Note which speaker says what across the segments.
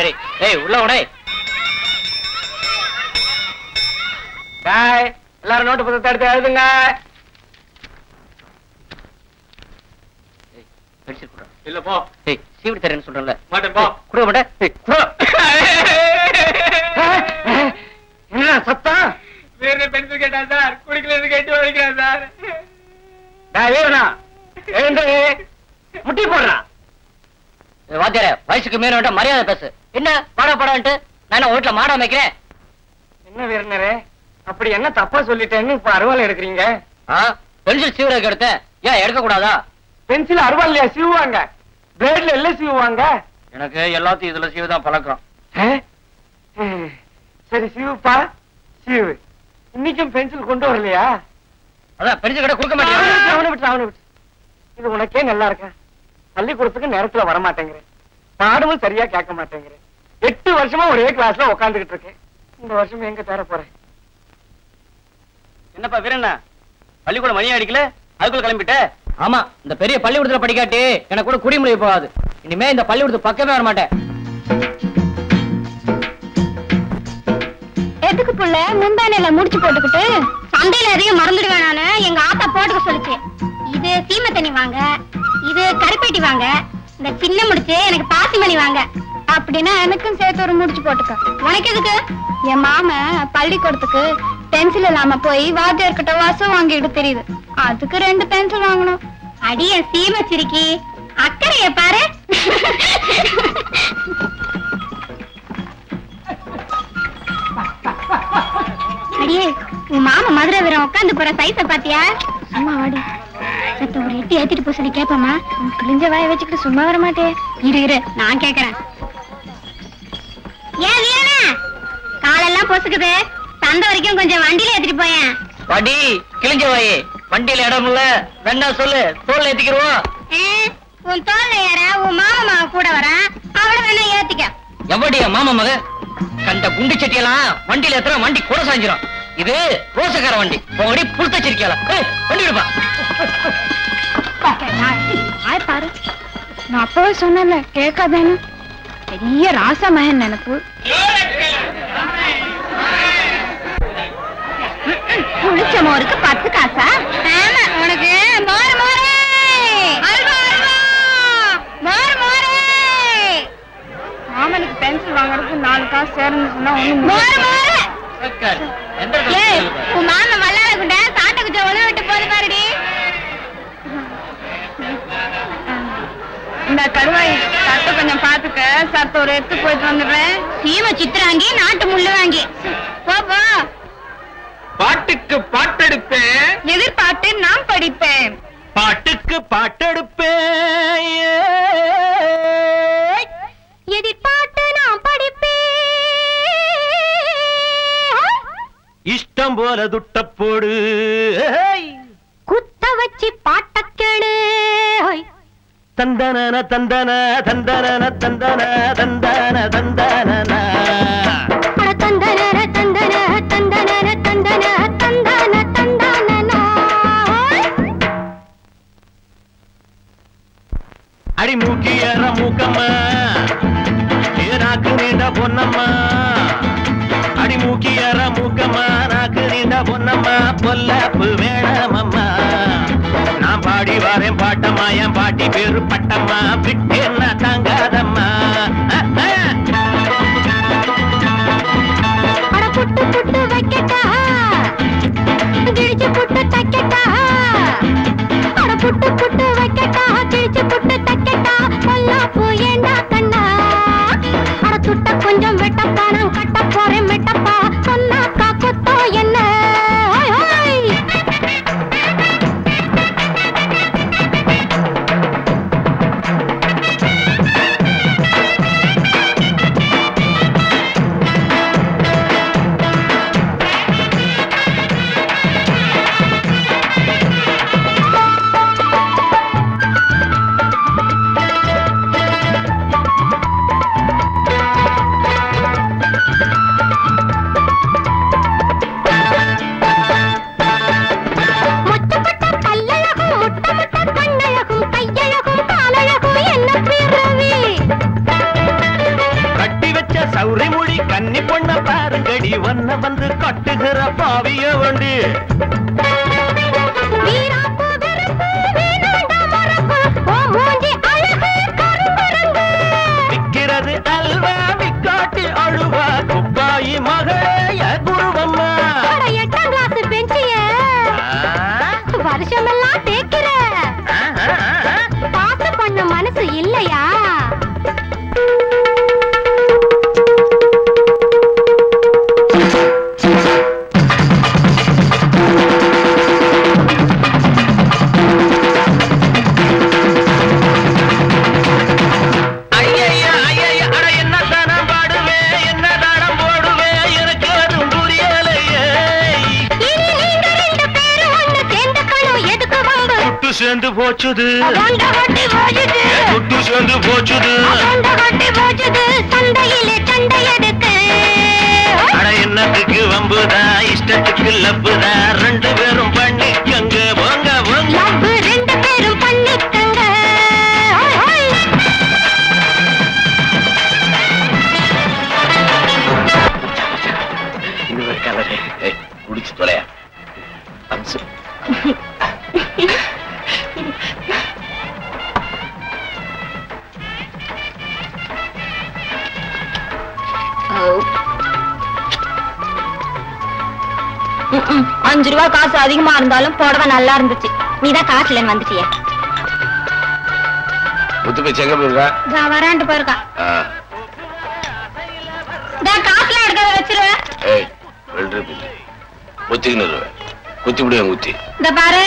Speaker 1: சரி. ஏய் உள்ள உடே
Speaker 2: எல்லாரும் நோட்டு புத்தகத்தை எடுத்து எழுதுங்க. இல்ல போ.
Speaker 1: ஏய் சீவிடி தரேன்னு சொல்றேன்ல.
Speaker 2: மாட்டேன் போ.
Speaker 1: குடுக்க மாட்டேன் ஏய், குடு.
Speaker 2: என்ன சத்தம்? வீரனை பென்சில் கேட்டா சார் கேட்டு வலிக்கிறேன் சார். டாய் வீரனா எழுந்து. முட்டி போடுறான்
Speaker 1: வாத்தியாரே வயசுக்கு மேல மரியாதை பேசு. நான் வீட்டுல மாட அமைக்கிறேன்.
Speaker 2: என்ன வீரனரே? அப்படி என்ன தப்பா சொல்லிட்டேன்னு இப்ப அருவாள் எடுக்கிறீங்க?
Speaker 1: பென்சில் சீவுறதுக்கு எடுத்தேன். ஏன் எடுக்க கூடாதா
Speaker 2: பென்சில் அருவாள்லையா சீவுவாங்க. பிளேட்ல எல்லாம் சீவுவாங்க.
Speaker 1: எனக்கு எல்லாத்தையும் இதுல சீவு தான் பழக்கம்.
Speaker 2: சரி சீவுப்பா. சீவு. இன்னைக்கும் பென்சில் கொண்டு வரலையா?
Speaker 1: அதான் பென்சில் கடை கொடுக்க மாட்டேன்
Speaker 2: அவனை விட்டு, அவனை விட்டு. இது உனக்கே நல்லா இருக்கா? பள்ளிக்கூடத்துக்கு நேரத்துல வர மாட்டேங்கிறேன் பாடமும் சரியா கேட்க மாட்டேங்கிறேன். எட்டு வருஷமா ஒரே கிளாஸ்ல உட்காந்துக்கிட்டு இருக்கேன். இந்த வருஷம் எங்க தர போறேன்.
Speaker 1: என்னப்பா வீரண்ணா? பள்ளிக்கூடம் மணி அடிக்கல? அதுக்குள்ள கிளம்பிட்ட? ஆமா இந்த பெரிய பள்ளிக்கூடத்துல படிக்காட்டி எனக்கு கூட குடிமுறை போகாது. இனிமே இந்த பள்ளிக்கூடத்து பக்கமே வர மாட்டேன்
Speaker 3: எதுக்கு புள்ள? முந்தானையில முடிச்சு போட்டுக்கிட்டு சந்தையில எதையும் மறந்துடுவேன் நானு. எங்க ஆத்தா போட்டுக்க சொல்லுச்சு. இது சீமை தண்ணி வாங்க. இது கருப்பேட்டி வாங்க. இந்த சின்ன முடிச்சு எனக்கு பாசிமணி வாங்க. அப்படின்னா எனக்கும் சேர்த்து ஒரு முடிச்சு போட்டுக்க. உனக்கு எதுக்கு? என் மாம பள்ளிக்கூடத்துக்கு பென்சில் இல்லாம போய் வாத்தியர்கிட்ட வாசம் வாங்கிட்டு தெரியுது. அதுக்கு ரெண்டு பென்சில் வாங்கணும். அடிய சீமை சிரிக்கி. அக்கறைய பாரு. அடியே உன் மாமா மதுரை வீரம் உட்காந்து போற சைஸ பாத்தியா? சும்மா வாடி. சத்த ஒரு எட்டி ஏத்திட்டு போ சொல்லி கேப்பமா? கிழிஞ்ச வாய வச்சுக்கிட்டு சும்மா வர மாட்டே இரு இரு நான் கேக்குறேன் ஏன் வீரனா காலெல்லாம் பொசுக்குது. சந்தை வரைக்கும் கொஞ்சம் வண்டியில ஏத்திட்டு போயேன்.
Speaker 1: வண்டி கிழிஞ்ச வாயி வண்டியில இடம் இல்ல. வேணா சொல்லு. தோல்ல ஏத்திக்கிருவோம்.
Speaker 3: உன் தோல்ல ஏற உன் மாமா மாமா கூட வரேன் அவளை வேணா ஏத்திக்க.
Speaker 1: எவடியா மாமா மக கண்ட குண்டு சட்டியெல்லாம் வண்டியில ஏத்துற வண்டி கூட சாஞ்சிரும். இது ரோசக்கார வண்டி. போடி புழுத்த சிரிக்கல. வண்டி விடுப்பா
Speaker 3: பாரு. நான் அப்பவே சொன்னேன்ல கேட்காதேன்னு. பெரிய ராசா மகன் நினைப்பு. மோருக்கு பத்து காசா? ஆமா உனக்கு மோர் மோரே. அல்வா அல்வா. மோர் மோரே. மாமனுக்கு பென்சில் வாங்குறதுக்கு நாலு காசு சேர்ந்துச்சுன்னா ஒண்ணு மோர் மோரே. ஏய் உன் மாமன் மல்லால குண்ட சாட்டை குச்ச ஒளி விட்டு போது பாருடி. இந்த கருவாய் சட்டை கொஞ்சம் பாத்துக்க சத்த ஒரு எடுத்து போயிட்டு வந்துடுறேன். சீம சித்திராங்கி நாட்டு முள்ளு வாங்கி.
Speaker 2: பாட்டுக்கு பாட்டெடுப்பேன்.
Speaker 3: எதிர்பார்த்து நான் படிப்பேன்.
Speaker 2: பாட்டுக்கு பாட்டெடுப்பேன்.
Speaker 3: எதிர்பார்த்து நான் படிப்பேன்.
Speaker 2: இஷ்டம் போல துட்டப்போடு.
Speaker 3: குத்த வச்சு பாட்ட கேளு.
Speaker 2: தந்தன தந்தன தந்தன தந்தன தந்தன தந்தன.
Speaker 3: மாறி
Speaker 2: மூக்கி ஏற மூக்கம்மா நாக்கு நீண்ட பொன்னம்மா. அடி மூக்கி ஏற மூக்கம்மா நாக்கு நீண்ட பொன்னம்மா. பொல்லப்பு வேணாமம்மா நான் பாடி வரேன் பாட்டம்மா. என் பாட்டி பேரு பட்டம்மா. விட்டேன்னா தாங்காதம்மா. கட்டுகிற பாவிய வண்டி. சேர்ந்து போச்சுது. துட்டு சேர்ந்து போச்சுது. அட என்னத்துக்கு வம்புதா? இஷ்டத்துக்கு லப்புதா? ரெண்டு பேரும் பண்ணிக்கங்க.
Speaker 4: அஞ்சு ரூபா காசு அதிகமா இருந்தாலும் புடவை நல்லா இருந்துச்சு. நீதான் காசு இல்லைன்னு வந்துட்டியே.
Speaker 5: முத்து போய் எங்க போயிருக்கா?
Speaker 4: நான் வரேன்ட்டு போயிருக்கா. நான் காசுல எடுக்கிறத வச்சிருவேன்.
Speaker 5: ஏய் ரெண்டு பிள்ளை குத்திக்கின்னு இருவேன் குத்தி விடுவேன் குத்தி.
Speaker 4: இந்த பாரு.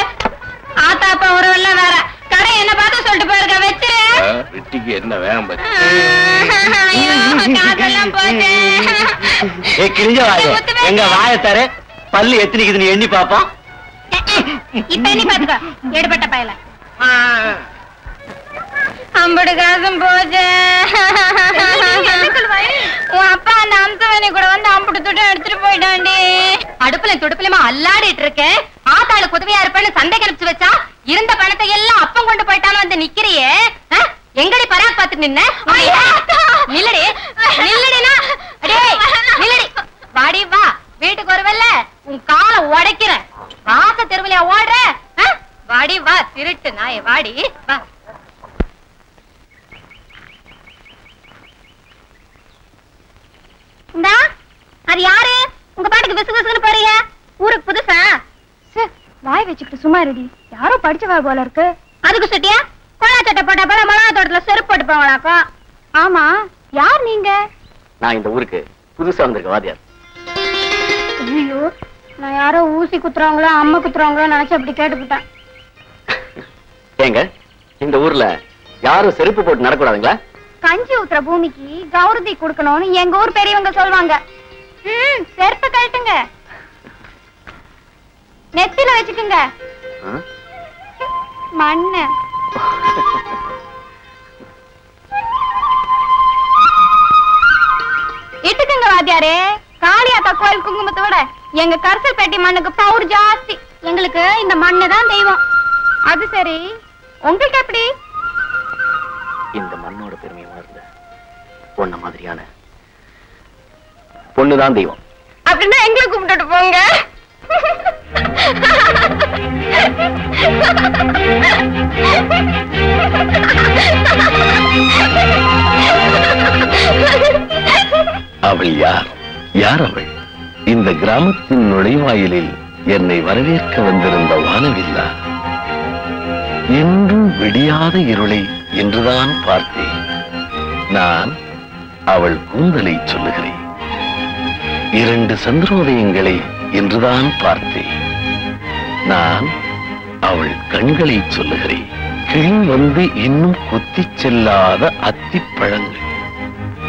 Speaker 4: ஆத்தா அப்பா உறவெல்லாம் வேற. கடை என்ன பார்த்து சொல்லிட்டு போயிருக்க. வச்சிரு.
Speaker 5: வெட்டிக்கு என்ன வேகம் பத்தி
Speaker 4: ஐயோ, காசெல்லாம் போச்சு.
Speaker 6: ஏ கிழிஞ்ச வாய.
Speaker 4: முத்துவேலு.
Speaker 6: எங்க வாய தர. பல்லு எத்தனைக்குதுன்னு எண்ணி பாப்போம்
Speaker 4: இப்ப நீ பாத்துக்கோ எடுபட்ட பயல. அம்படு காசும் போச்சு. உன் அப்பா அந்த அம்சவனி கூட வந்து அம்புட்டு துட்டம் எடுத்துட்டு போயிட்டாண்டி அடுப்புல துடுப்புலமா அல்லாடிட்டு இருக்கேன் ஆத்தாளுக்கு உதவியா இருப்பேன்னு சந்தை கணிச்சு வச்சா இருந்த பணத்தை எல்லாம் அப்பம் கொண்டு போயிட்டான்னு வந்து நிக்கிறியே? எங்கடி பராக் பாத்து நின்ன? நில்லடி. நில்லடினா? நில்லடி வாடி வா வீட்டுக்கு வருவல்ல உன் காலை உடைக்கிறேன். வாச தெருவிலையா ஓடுற? வாடி வா திருட்டு நாய வாடி வா. இந்தா அது யாரு? உங்க பாட்டுக்கு விசு விசுன்னு போறீங்க. ஊருக்கு புதுசா? வாய் வச்சுக்கிட்டு சும்மா இருடி. யாரோ படிச்சவா போல இருக்கு. அதுக்கு சுட்டியா? கொள்ளா சட்டை போட்ட போல மிளகா தோட்டத்துல செருப்பு போட்டு ஆமா யார் நீங்க?
Speaker 6: நான் இந்த ஊருக்கு புதுசா வந்திருக்க
Speaker 4: ஐயோ நான் யாரோ ஊசி குத்துறவங்களோ அம்மா குத்துறவங்களோ நினைச்சு அப்படி கேட்டுக்கிட்டேன்
Speaker 6: ஏங்க இந்த ஊர்ல யாரும் செருப்பு போட்டு நடக்கூடாதுங்களா?
Speaker 4: கஞ்சி ஊத்துற பூமிக்கு கௌரதி கொடுக்கணும்னு எங்க ஊர் பெரியவங்க சொல்லுவாங்க ம் செருப்பு கழட்டுங்க. நெத்தில வச்சுக்குங்க? மண்ணு. இட்டுக்குங்க வாத்தியாரே. காளியாத்தா கோயில் குங்குமத்தை விட எங்க கரிசல் பெட்டி மண்ணுக்கு பவுர் ஜாஸ்தி. எங்களுக்கு இந்த மண்ணு தான் தெய்வம். அது சரி. உங்களுக்கு எப்படி?
Speaker 6: இந்த மண்ணோட பெருமையை உணர்ந்த பொண்ண மாதிரியான பொண்ணுதான் தெய்வம்.
Speaker 4: அப்படின்னா எங்களை கும்பிட்டுட்டு போங்க.
Speaker 5: அவள் யார்? யார் அவள்? இந்த கிராமத்தின் நுழைவாயிலில் என்னை வரவேற்க வந்திருந்த வானவில்லா. என்றும் விடியாத இருளை என்றுதான் பார்த்தேன். நான் அவள் கூந்தலை சொல்லுகிறேன். இரண்டு சந்திரோதயங்களை என்றுதான் பார்த்தேன். நான் அவள் கண்களை சொல்லுகிறேன். கிளி வந்து இன்னும் கொத்திச் செல்லாத அத்திப்பழங்கள்.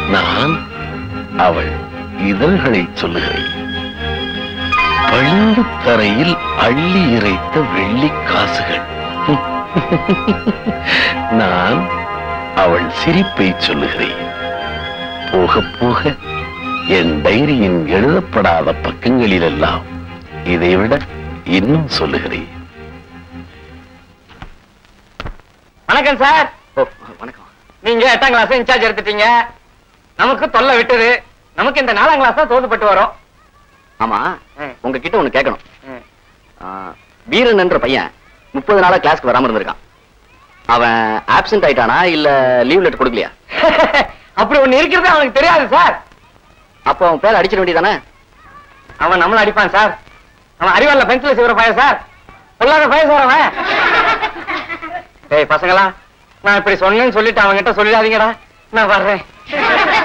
Speaker 5: நான் அவள் இதழ்களை சொல்லுகிறேன். பளிங்கு தரையில் அள்ளி இறைத்த வெள்ளி காசுகள். நான் அவள் சிரிப்பை சொல்லுகிறேன். போக போக என் டைரியின் எழுதப்படாத பக்கங்களிலெல்லாம் இதைவிட இன்னும் சொல்லுகிறேன்.
Speaker 6: வணக்கம் சார். வணக்கம். நீங்க எட்டாம் கிளாஸ் இன்சார்ஜ் எடுத்துட்டீங்க. நமக்கு தொல்லை விட்டது. நமக்கு இந்த நாலாம் கிளாஸ் தான் தோதுப்பட்டு வரும். ஆமா. உங்ககிட்ட ஒண்ணு கேட்கணும். வீரன் என்ற பையன் முப்பது நாளா கிளாஸ்க்கு வராம இருந்திருக்கான். அவன் ஆப்சென்ட் ஆயிட்டானா இல்ல லீவ் லெட்டர் கொடுக்கலையா?
Speaker 7: அப்படி ஒண்ணு இருக்கிறது அவனுக்கு தெரியாது சார்
Speaker 6: அப்போ அவன் பேர் அடிச்சிட வேண்டியதானே?
Speaker 7: அவன் நம்மள அடிப்பான் சார் அவன் அறிவாளில பென்சில் செய்வற பையன் சார் பொல்லாத பையன் சார் அவன். ஏய் பசங்களா நான் இப்படி சொன்னேன்னு சொல்லிட்டு அவன்கிட்ட சொல்லிடாதீங்கடா நான் வர்றேன்.